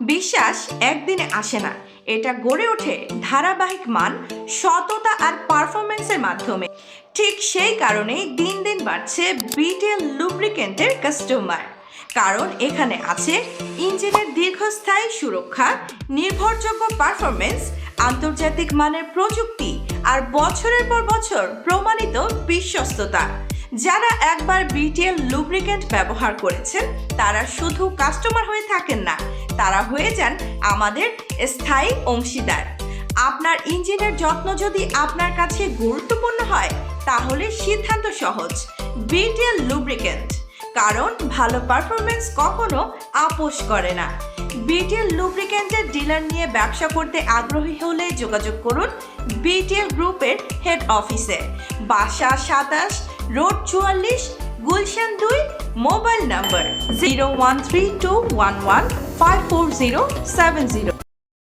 বিশ্বাস একদিনে আসে না। এটা গড়ে ওঠে ধারাবাহিক মান, সততা আর পারফরমেন্সের মাধ্যমে। ঠিক সেই কারণেই দিন দিন বাড়ছে বিটেল লুব্রিকেন্টের কাস্টমার। কারণ এখানে আছে ইঞ্জিনের দীর্ঘস্থায়ী সুরক্ষা, নির্ভরযোগ্য পারফরমেন্স আন্তর্জাতিক মানের প্রযুক্তি আর বছরের পর বছর প্রমাণিত বিশ্বস্ততা। যারা একবার বিটিএল লুব্রিকেন্ট ব্যবহার করেছেন, তারা শুধু কাস্টমার হয়ে থাকেন না, তারা হয়ে যান আমাদের স্থায়ী অংশীদার। আপনার ইঞ্জিনের যত্ন যদি আপনার কাছে গুরুত্বপূর্ণ হয়, তাহলে সিদ্ধান্ত সহজ। বিটিএল লুব্রিকেন্ট কারণ ভালো পারফরমেন্স কখনো আপোষ করে না। বিটিএল লুব্রিকেন্টের ডিলার নিয়ে ব্যবসা করতে আগ্রহী হলে যোগাযোগ করুন বিটিএল গ্রুপের হেড অফিসে বাসা সাতাশ রোড চুয়াল্লিশ, গুলশান দুই, mobile number zero one three two one one five four zero seven zero.